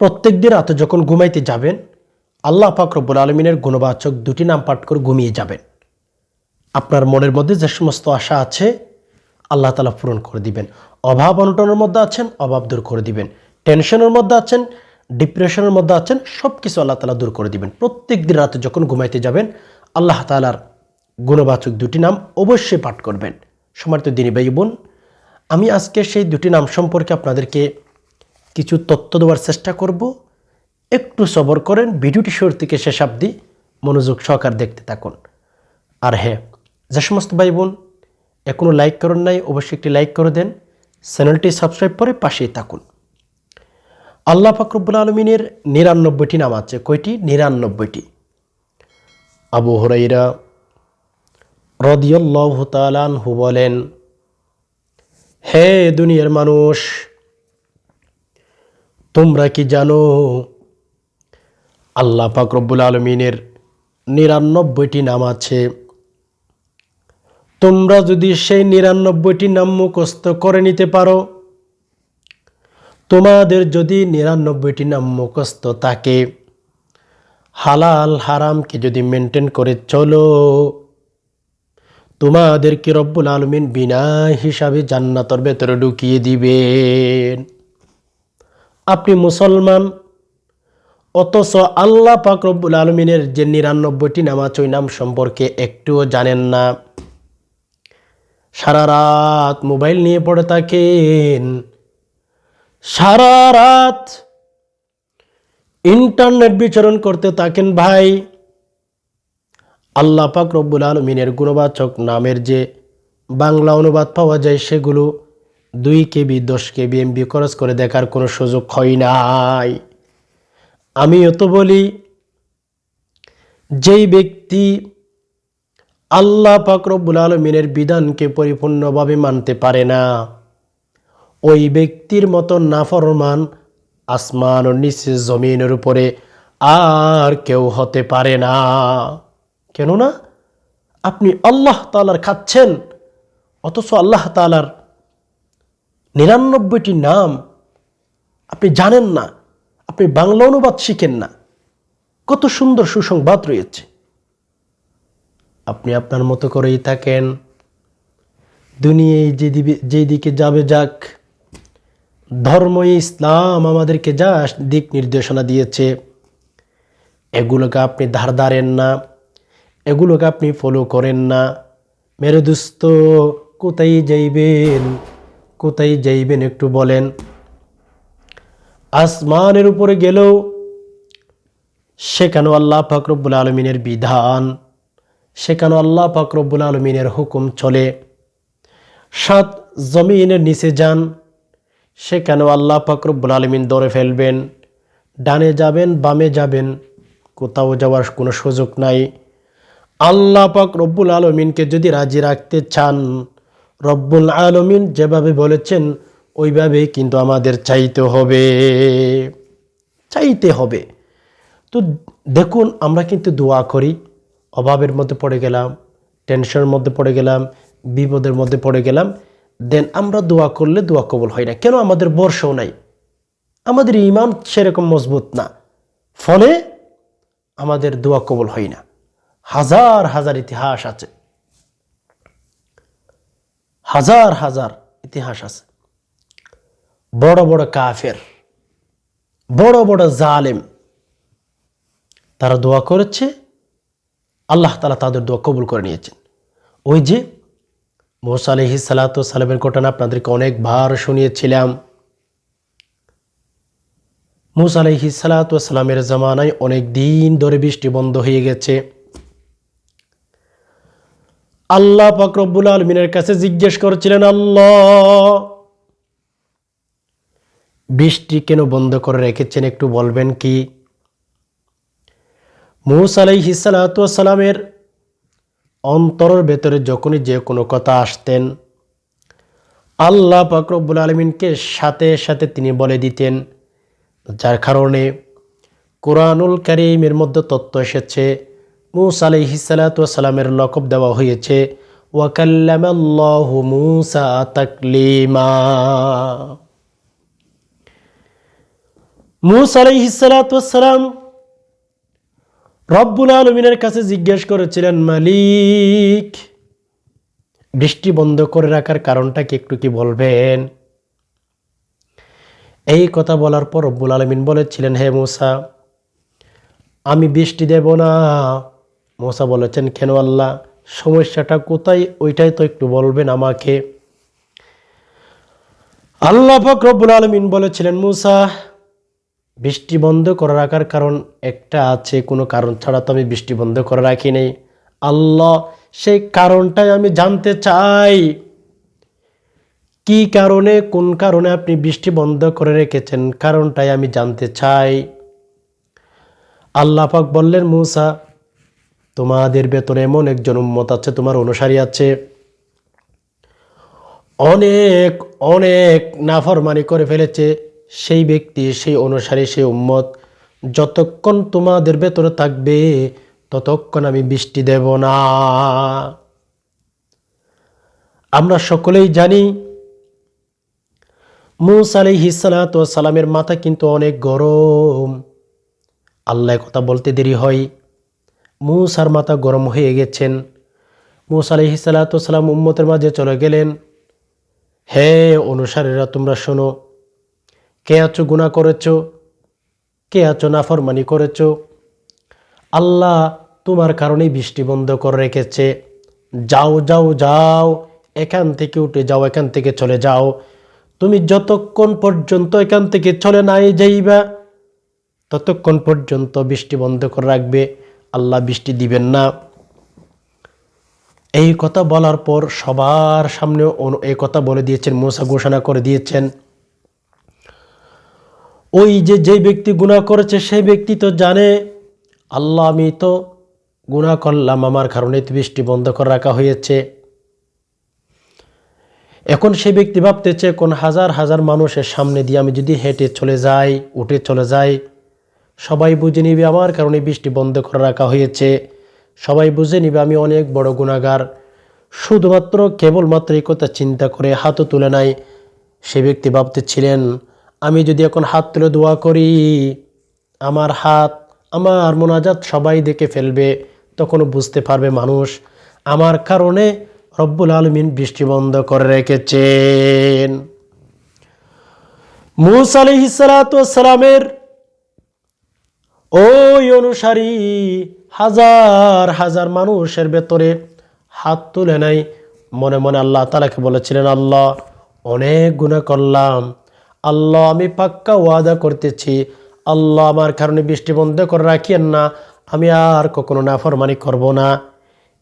প্রত্যেক দিন রাতে যখন ঘুমাইতে যাবেন, আল্লাহ পাক রব্বুল আলমিনের গুণবাচক দুটি নাম পাঠ করে ঘুমিয়ে যাবেন। আপনার মনের মধ্যে যে সমস্ত আশা আছে, আল্লাহ তালা পূরণ করে দিবেন। অভাব অনটনের মধ্যে আছেন, অভাব দূর করে দিবেন। টেনশনের মধ্যে আছেন, ডিপ্রেশনের মধ্যে আছেন সব কিছু আল্লাহ তালা দূর করে দিবেন। প্রত্যেক দিন রাতে যখন ঘুমাইতে যাবেন, আল্লাহ তালার গুণবাচক দুটি নাম অবশ্যই পাঠ করবেন। সমার্থ দিনী ভাই বোন, আমি আজকে সেই দুটি নাম সম্পর্কে আপনাদেরকে কিছু তথ্য দেওয়ার চেষ্টা করব। একটু সবর করেন, ভিডিওটি শুরু থেকে শেষ অবধি মনোযোগ সহকার দেখতে থাকুন। আর হ্যাঁ যে সমস্ত ভাই বোন এখনও লাইক করেন নাই, অবশ্যই একটি লাইক করে দেন। চ্যানেলটি সাবস্ক্রাইব করে পাশেই থাকুন। আল্লাহ ফাকরুবুল আলমিনের নিরানব্বইটি নাম আছে। কয়টি? নিরানব্বইটি। আবু হরাইরা রদিয়াল্লাহ তালানহু বলেন, হে দুনিয়ার মানুষ তোমরা কি জানো? আল্লাহ পাক রব্বুল আলমিনের নিরানব্বইটি নাম আছে। তোমরা যদি সেই নিরানব্বইটি নাম মুখস্থ করে নিতে পারো, তোমাদের যদি নিরানব্বইটি নাম মুখস্থ থাকে, হালাল হারামকে যদি মেনটেন করে চলো তোমাদেরকে রব্বুল আলমিন বিনা হিসাবে জান্নাতর ভেতরে ঢুকিয়ে দিবেন? আপনি মুসলমান, অথচ আল্লাহ পাক রব্বুল আলমিনের যে নিরানব্বইটি নাম আছে ওই নাম সম্পর্কে একটুও জানেন না। সারা রাত মোবাইল নিয়ে পড়ে থাকেন। সারা রাত ইন্টারনেট বিচরণ করতে থাকেন ভাই। আল্লাহ পাক রব্বুল আলমিনের গুণবাচক নামের যে বাংলা অনুবাদ পাওয়া যায় সেগুলো দুই কেবি, দশ কেবি এমবি খরচ করে দেখার কোনো সুযোগ হয় নাই। আমিও তো বলি, যেই ব্যক্তি আল্লাহ পাক রব্বুল আলমিনের বিধানকে পরিপূর্ণভাবে মানতে পারে না, ওই ব্যক্তির মতো নাফরমান আসমান ও নিচে জমিনের উপরে আর কেউ হতে পারে না। কেননা, আপনি আল্লাহ তালার খাচ্ছেন, অথচ আল্লাহ তালার নিরানব্বইটি নাম আপনি জানেন না, আপনি বাংলা অনুবাদ শিখেন না। কত সুন্দর সুসংবাদ রয়েছে। আপনি আপনার মতো করেই থাকেন। দুনিয়ায় যে দিবে- যেই দিকে যাবে যাক ধর্ম ইসলাম আমাদেরকে যা দিক নির্দেশনা দিয়েছে। এগুলোকে আপনি ধার ধারেন না, এগুলোকে আপনি ফলো করেন না। মেরে দুস্ত কোথায় যাইবেন? কোথায় যাইবেন একটু বলেন। আসমানের উপরে গেলেও সেখানেও আল্লাহ ফাকরবুল আলমিনের বিধান, সেখানেও আল্লাহ ফাকরবুল আলমিনের হুকুম চলে। সাত জমিনের নিচে যান, সেখানেও আল্লাহ ফাকরবুল আলমিন দৌড়ে ফেলবেন। ডানে যাবেন, বামে যাবেন, কোথাও যাওয়ার কোনো সুযোগ নাই। আল্লাহ পাক রব্বুল আলমিনকে যদি রাজি রাখতে চান রব্বুল আলমিন যেভাবে বলেছেন, ওইভাবেই কিন্তু আমাদের চাইতে হবে। চাইতে হবে। তো দেখুন, আমরা কিন্তু দোয়া করি। অভাবের মধ্যে পড়ে গেলাম টেনশনের মধ্যে পড়ে গেলাম, বিপদের মধ্যে পড়ে গেলাম। দেন আমরা দোয়া করলে দোয়া কবল হয় না। কেন? আমাদের বর্ষও নাই। আমাদের ইমান সেরকম মজবুত না। ফলে আমাদের দোয়া কবল হয় না। হাজার হাজার ইতিহাস আছে। হাজার হাজার ইতিহাস আছে। বড় বড় কাফের, বড় বড় জালেম, তারা দোয়া করেছে, আল্লাহ তালা তাদের দোয়া কবুল করে নিয়েছেন। ওই যে মোসা আলহি সালামের ঘটনা আপনাদেরকে অনেকবার শুনিয়েছিলাম। মুসা আলহি সালামের জামানায় অনেক দিন ধরে বৃষ্টি বন্ধ হয়ে গেছে। আল্লাহ পাকরবুল আলমিনের কাছে জিজ্ঞেস করেছিলেন, আল্লাহ, বৃষ্টি কেন বন্ধ করে রেখেছেন একটু বলবেন কি? মুস আলাইহি সালামের অন্তরের ভেতরে যখনই যে কোনো কথা আসতেন, আল্লাহ পাকরবুল আলমিনকে সাথে সাথে তিনি বলে দিতেন, যার কারণে কোরআনুল করিমের মধ্যে তত্ত্ব এসেছে মুসা আলাইহি সালামের লকব দেওয়া হয়েছে, ওয়াকাল্লামাল্লাহু মুসা তাকলিমা। রব্বুল আলমিনের কাছে জিজ্ঞেস করেছিলেন, মালিক, বৃষ্টি বন্ধ করে রাখার কারণটা কি একটু কি বলবেন? এই কথা বলার পর রব্বুল আলমিন বলেছিলেন, হে মুসা, আমি বৃষ্টি দেব না। মোসা বলেছেন, কেন আল্লাহ, সমস্যাটা কোথায়? ওইটাই তো একটু বলবেন আমাকে। আল্লাহ ফকরবুল আলমিন বলেছিলেন, মুসা, বৃষ্টি বন্ধ করে রাখার কারণ একটা আছে, কোনো কারণ ছাড়া তো আমি বৃষ্টি বন্ধ করে রাখি নেই। আল্লাহ, সেই কারণটাই আমি জানতে চাই। কি কারণে, কোন কারণে আপনি বৃষ্টি বন্ধ করে রেখেছেন? কারণটাই আমি জানতে চাই। আল্লাহ পাক বললেন, মুসা তোমাদের ভেতরে এমন একজন উম্মত আছে, তোমার অনুসারী আছে। অনেক অনেক নাফরমানি করে ফেলেছে সেই ব্যক্তি, সেই অনুসারী, সেই উম্মত। যতক্ষণ তোমাদের ভেতরে থাকবে, ততক্ষণ আমি বৃষ্টি দেব না। আমরা সকলেই জানি, মুস আলিহিসালাত সালামের মাথা কিন্তু অনেক গরম। আল্লাহ কথা বলতে দেরি হয়। মুসার মাথা গরম হয়ে গেছেন। মুস আলিহিসালাত সালাম উম্মতের মাঝে চলে গেলেন। হে অনুসারীরা, তোমরা শোনো, কে আছো গুণা করেছ? কে আছো নাফরমানি করেছ? আল্লাহ তোমার কারণেই বৃষ্টি বন্ধ করে রেখেছে। যাও যাও যাও, এখান থেকে উঠে যাও, এখান থেকে চলে যাও। তুমি যতক্ষণ পর্যন্ত এখান থেকে চলে নাই যাইবা, ততক্ষণ পর্যন্ত বৃষ্টি বন্ধ করে রাখবে। আল্লাহ বৃষ্টি দিবেন না। এই কথা বলার পর সবার সামনে এই কথা বলে দিয়েছেন, মোসা ঘোষণা করে দিয়েছেন। ওই যে যে ব্যক্তি গুণা করেছে, সেই ব্যক্তি তো জানে, আল্লাহ আমি তো গুণা করলাম, আমার কারণে বৃষ্টি বন্ধ করে রাখা হয়েছে। এখন সে ব্যক্তি ভাবতেছে, কোন হাজার হাজার মানুষের সামনে দিয়ে আমি যদি হেঁটে চলে যাই, উঠে চলে যাই সবাই বুঝে নিবে আমার কারণে বৃষ্টি বন্ধ করে রাখা হয়েছে। সবাই বুঝে নিবে আমি অনেক বড় গুণাগার। শুধুমাত্র কেবলমাত্র এই কথা চিন্তা করে হাতও তুলে নাই। সে ব্যক্তি ভাবতেছিলেন, আমি যদি এখন হাত তুলে দোয়া করি, আমার হাত, আমার মোনাজাত সবাই দেখে ফেলবে, তখনও বুঝতে পারবে মানুষ, আমার কারণে রব্বুল আলমিন বৃষ্টি বন্ধ করে রেখেছেন। মুস আলহিসালামের ওই অনুসারী হাজার হাজার মানুষের ভেতরে হাত তুলে নাই। মনে মনে আল্লাহ তালাকে বলেছিলেন, আল্লাহ, অনেক গুণা করলাম। আল্লাহ, আমি পাক্কা ওয়াদা করতেছি। আল্লাহ, আমার কারণে বৃষ্টি বন্ধ করে রাখিয়েন না। আমি আর কখনো নাফরমানি করব না।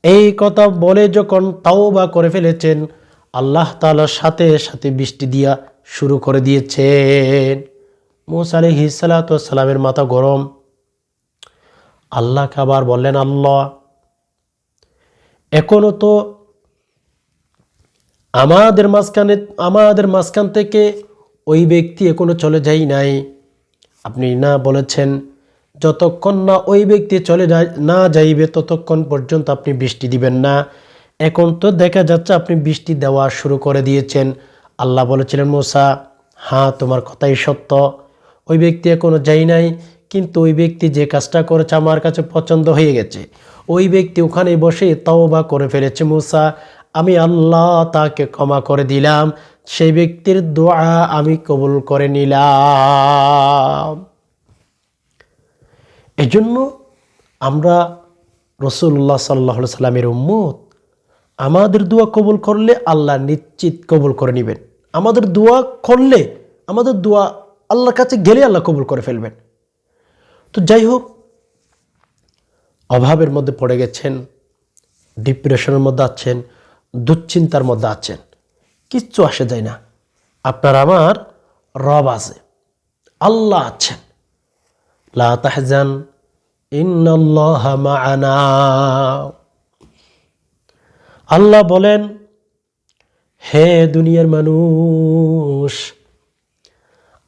এই কথা বলে যখন তাও বা করে ফেলেছেন, আল্লাহ তালার সাথে সাথে বৃষ্টি দিয়া শুরু করে দিয়েছেন। মুসা আলহিসালামের মাথা গরম। আল্লাহকে আবার বললেন, আল্লাহ, এখনও তো আমাদের মাঝখানে, আমাদের মাঝখান থেকে ওই ব্যক্তি এখনও চলে যাই নাই। আপনি না বলেছেন, যতক্ষণ না ওই ব্যক্তি চলে না যাইবে ততক্ষণ পর্যন্ত আপনি বৃষ্টি দিবেন না। এখন তো দেখা যাচ্ছে আপনি বৃষ্টি দেওয়া শুরু করে দিয়েছেন। আল্লাহ বলেছিলেন, মোসা হ্যাঁ তোমার কথাই সত্য। ওই ব্যক্তি এখনও যাই নাই। কিন্তু ওই ব্যক্তি যে কাজটা করেছে আমার কাছে পছন্দ হয়ে গেছে। ওই ব্যক্তি ওখানে বসে তওবা করে ফেলেছে মুসা, আমি আল্লাহ তাকে ক্ষমা করে দিলাম, সেই ব্যক্তির দোয়া আমি কবুল করে নিলাম। এজন্য আমরা রসুল্লাহ সাল্লাহ সাল্লামের উম্মত, আমাদের দোয়া কবুল করলে আল্লাহ নিশ্চিত কবুল করে নেবেন। আমাদের দোয়া করলে, আমাদের দোয়া আল্লাহর কাছে গেলে আল্লাহ কবুল করে ফেলবেন। তো যাই হোক অভাবের মধ্যে পড়ে গেছেন, ডিপ্রেশনের মধ্যে আছেন, দুশ্চিন্তার মধ্যে আছেন, কিচ্ছু আসে যায় না। আপনার আমার রব আছে, আল্লাহ আছেন। লা আল্লাহ বলেন, হে দুনিয়ার মানুষ,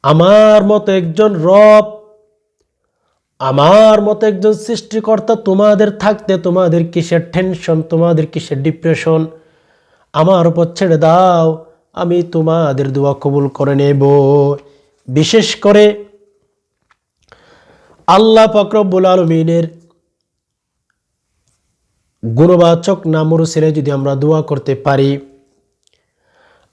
আমার মতো একজন রব আমার মতো একজন সৃষ্টিকর্তা তোমাদের থাকতে তোমাদের কিসের টেনশন তোমাদের কিসের ডিপ্রেশন আমার উপর ছেড়ে দাও, আমি তোমাদের দোয়া কবুল করে নেব। বিশেষ করে আল্লাহ ফকরবুল আলমিনের গুণবাচক নামর ছেড়ে যদি আমরা দোয়া করতে পারি,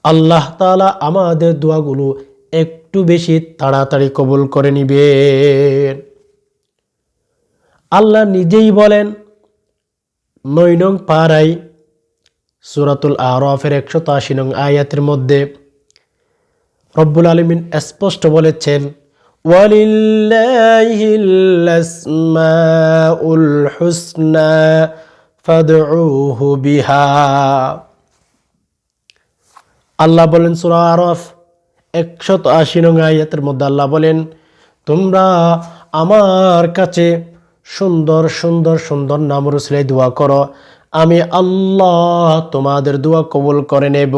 আল্লাহ তালা আমাদের দোয়াগুলো একটু বেশি তাড়াতাড়ি কবুল করে নিবেন। আল্লাহ নিজেই বলেন নয় নং পাড়াই সুরাতুল আরফের একশত আশি নং আয়াতের মধ্যে রব্বুল আলমিন স্পষ্ট বলেছেন আল্লাহ বলেন, সূরা আরফ একশত আশি নং আয়াতের মধ্যে আল্লাহ বলেন, তোমরা আমার কাছে সুন্দর সুন্দর সুন্দর নাম রুসলে দোয়া করো। আমি আল্লাহ তোমাদের দোয়া কবুল করে নেব।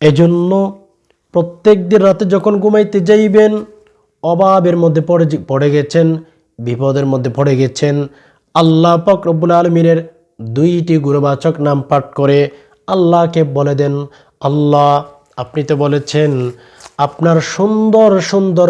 এজন্য প্রত্যেক দিন রাতে যখন ঘুমাইতে যাইবেন, অভাবের মধ্যে পড়ে পড়ে গেছেন, বিপদের মধ্যে পড়ে গেছেন, আল্লাহ পাক রব্বুল আলমিনের দুইটি গুরুবাচক নাম পাঠ করে আল্লাহকে বলে দেন, আল্লাহ, আপনি তো বলেছেন, আপনার সুন্দর সুন্দর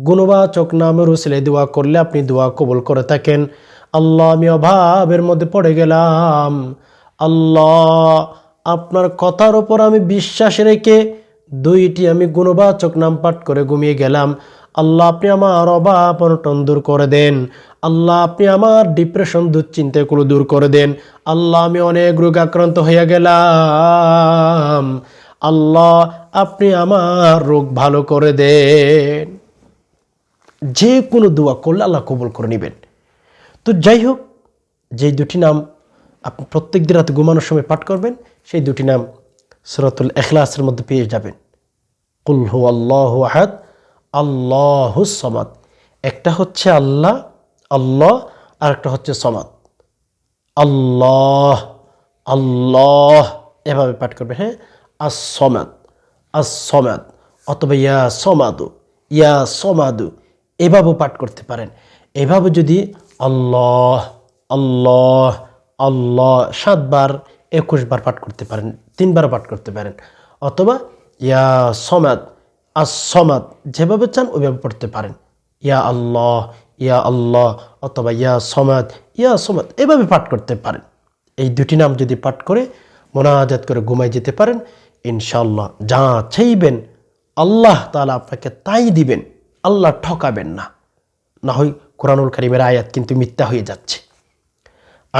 গুণবাচক নামের উসিলে দোয়া করলে আপনি দোয়া কবুল করে থাকেন। আল্লাহ, আমি অভাবের মধ্যে পড়ে গেলাম। আল্লাহ, আপনার কথার ওপর আমি বিশ্বাস রেখে দুইটি আমি গুণবাচক নাম পাঠ করে ঘুমিয়ে গেলাম। আল্লাহ, আপনি আমার অভাব অনটন দূর করে দেন। আল্লাহ, আপনি আমার ডিপ্রেশন দুশ্চিন্তাগুলো দূর করে দেন। আল্লাহ, আমি অনেক রোগ আক্রান্ত হয়ে গেলাম। আল্লাহ, আপনি আমার রোগ ভালো করে দেন। যে কোনো দোয়া করলে আল্লাহ কবুল করে নেবেন। তো যাই হোক যেই দুটি নাম আপনি প্রত্যেক দিন রাতে ঘুমানোর সময় পাঠ করবেন, সেই দুটি নাম সুরাতুল এখলাসের মধ্যে পেয়ে যাবেন। কুল হু আল্লাহ আহাদ, আল্লাহ সমাদ। একটা হচ্ছে আল্লাহ আল্লাহ আর একটা হচ্ছে সমাদ। আল্লাহ আল্লাহ, এভাবে পাঠ করবে হ্যাঁ? আসমাদ আসমাদ অথবা ইয়া সমাদু ইয়া সমাদু এভাবেও পাঠ করতে পারেন। এভাবে যদি আল্লাহ আল্লাহ আল্লাহ সাতবার একুশ বার পাঠ করতে পারেন তিনবার পাঠ করতে পারেন। অথবা ইয়া সমাদ আসমাদ যেভাবে চান ওইভাবে পড়তে পারেন। ইয়া আল্লাহ ইয়া আল্লাহ, অথবা ইয়া সমাদ ইয়া সমাদ, এভাবে পাঠ করতে পারেন। এই দুটি নাম যদি পাঠ করে মোনাজাত করে ঘুমাই যেতে পারেন ইনশাল্লাহ যা চাইবেন আল্লাহ তালা আপনাকে তাই দিবেন। আল্লাহ ঠকাবেন না। না হয় কোরআনুল করিমের আয়াত কিন্তু মিথ্যা হয়ে যাচ্ছে।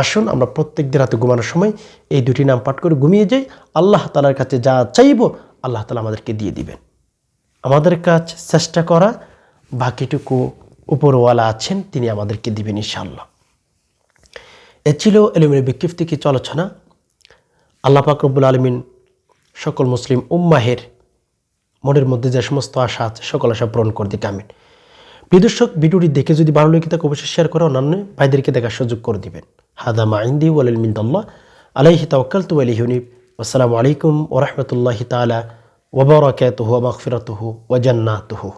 আসুন আমরা প্রত্যেক দিন রাতে ঘুমানোর সময় এই দুটি নাম পাঠ করে ঘুমিয়ে যাই। আল্লাহ তালার কাছে যা চাইব আল্লাহ তালা আমাদেরকে দিয়ে দিবেন। আমাদের কাজ চেষ্টা করা, বাকিটুকু উপরওয়ালা আছেন, তিনি আমাদেরকে দিবেন ইনশাল্লাহ এ ছিল এলিমিনের বিক্ষিপ্তি আলোচনা আল্লাহ পাকরবুল আলমিন সকল মুসলিম উম্মাহের মনের মধ্যে যে সমস্ত আশা আছে, সকল আশা পূরণ করে দিকে, আমিন। বিদর্শক ভিডিওটি দেখে যদি ভালো লেগে থাকে, অবশ্যই শেয়ার করে অন্যান্য ভাইদেরকে দেখার সুযোগ করে দিবেন। হাদা মাইন্দি ওয়ালিল মিন্দাল্লাহ আলাইহি তাওয়াক্কাল তু আলি হুনিব আসসালামু আলাইকুম ওরহমতুল্লাহি তালা ওবরাকাতুহু ওয়া মাগফিরাতুহু ওয়া জান্নাতুহু।